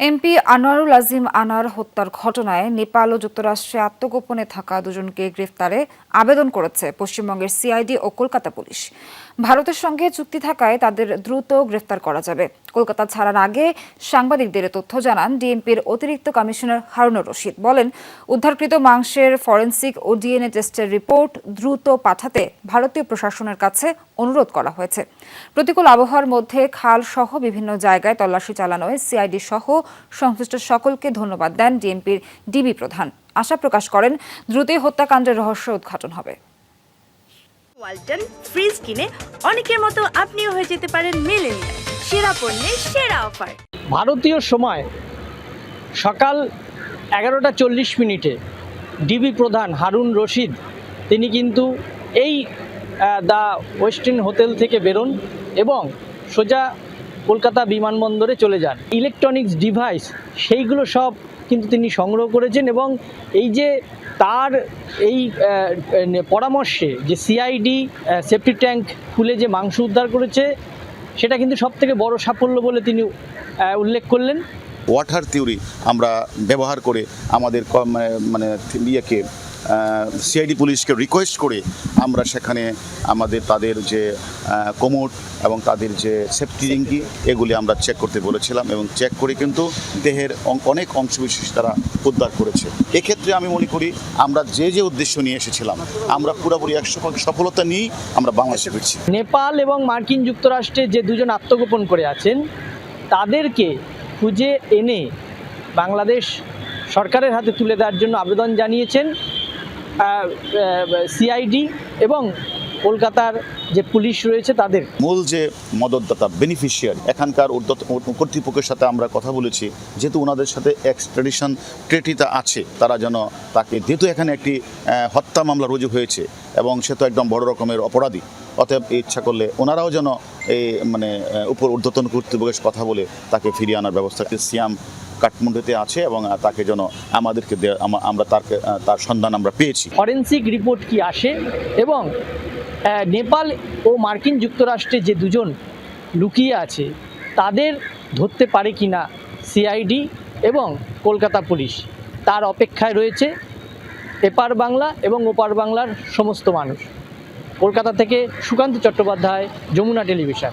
MP Anwarul Azim আনার হত্যার ঘটনায় নেপাল ও যুক্তরাষ্ট্রে আত্মগোপনে থাকা দুজনকে গ্রেফতারে আবেদন করেছে পশ্চিমবঙ্গের সিআইডি ও কলকাতা পুলিশ। ভারতের সঙ্গে চুক্তি থাকায় তাদের দ্রুত গ্রেফতার করা যাবে। কলকাতা ছাড়ার আগে সাংবাদিকদের তথ্য জানান ডিএমপির অতিরিক্ত কমিশনার হারুনুর রশিদ। বলেন, উদ্ধারকৃত মাংসের ফরেন্সিক ও ডিএনএ টেস্টের রিপোর্ট দ্রুত পাঠাতে ভারতীয় প্রশাসনের কাছে অনুরোধ করা হয়েছে। প্রতিকূল আবহাওয়ার মধ্যে খাল সহ বিভিন্ন জায়গায় তল্লাশি চালানোয় সিআইডি সহ সংশ্লিষ্ট সকলকে ধন্যবাদ দেন ডিএমপির ডিবি প্রধান। আশা প্রকাশ করেন, দ্রুতই হত্যাকাণ্ডের রহস্য উদ্ঘাটন হবে। ওয়ালটন ফ্রিজ কিনে অনেকের মতো আপনিও হয়ে যেতে পারেন মিলেনিয়াল। সেরা পণ্যের সেরা অফার। ভারতীয় সময় সকাল এগারোটা চল্লিশ মিনিটে ডিবি প্রধান হারুন রশিদ, তিনি কিন্তু এই দ্য ওয়েস্টার্ন হোটেল থেকে বেরোন এবং সোজা কলকাতা বিমানবন্দরে চলে যান। ইলেকট্রনিক্স ডিভাইস, সেইগুলো সব কিন্তু তিনি সংগ্রহ করেছেন এবং এই যে তার এই পরামর্শে যে সিআইডি সেফটি ট্যাঙ্ক খুলে যে মাংস উদ্ধার করেছে সেটা কিন্তু সব থেকে বড় সাফল্য বলে তিনি উল্লেখ করলেন। ওয়াটার থিওরি আমরা ব্যবহার করে আমাদের মানে- মানে ইয়েকে সিআইডি পুলিশকে রিকোয়েস্ট করে আমরা সেখানে আমাদের তাদের যে কোমোট এবং তাদের যে সেফটি রিঙ্কি এগুলি আমরা চেক করতে বলেছিলাম এবং চেক করে কিন্তু দেহের অনেক অংশবিশেষ তারা উদ্ধার করেছে। এক্ষেত্রে আমি মনে করি আমরা যে যে উদ্দেশ্য নিয়ে এসেছিলাম, আমরা পুরোপুরি একশো সফলতা নিয়েই আমরা বাংলাদেশে ফিরছি। নেপাল এবং মার্কিন যুক্তরাষ্ট্রে যে দুজন আত্মগোপন করে আছেন, তাদেরকে খুঁজে এনে বাংলাদেশ সরকারের হাতে তুলে দেওয়ার জন্য আবেদন জানিয়েছেন। সিআইডি এবং কলকাতার যে পুলিশ রয়েছে তাদের। মূল যে মদতদাতা বেনিফিশিয়ারি এখানকার কর্তৃপক্ষের সাথে আমরা কথা বলেছি, যেহেতু ওনাদের সাথে এক্সট্রেডিশন ট্রেটিতা আছে, তারা যেন তাকে, যেহেতু এখানে একটি হত্যা মামলা রুজু হয়েছে, এবং সে তো একদম বড় রকমের অপরাধী, অতএব ইচ্ছা করলে ওনারাও যেন এই মানে উপর ঊর্ধ্বতন কর্তৃপক্ষের কথা বলে তাকে ফিরিয়ে আনার ব্যবস্থা সিয়াম কাঠমান্ডুতে আছে এবং তাকে যেন আমাদেরকে আমরা তার তার সন্ধান আমরা পেয়েছি। ফরেন্সিক রিপোর্ট কি আসে? এবং নেপাল ও মার্কিন যুক্তরাষ্ট্রে যে দুজন লুকিয়ে আছে, তাদের ধরতে পারে কি না সিআইডি এবং কলকাতা পুলিশ? তার অপেক্ষায় রয়েছে এপার বাংলা এবং ওপার বাংলার সমস্ত মানুষ। কলকাতা থেকে সুকান্ত চট্টোপাধ্যায়, যমুনা টেলিভিশন।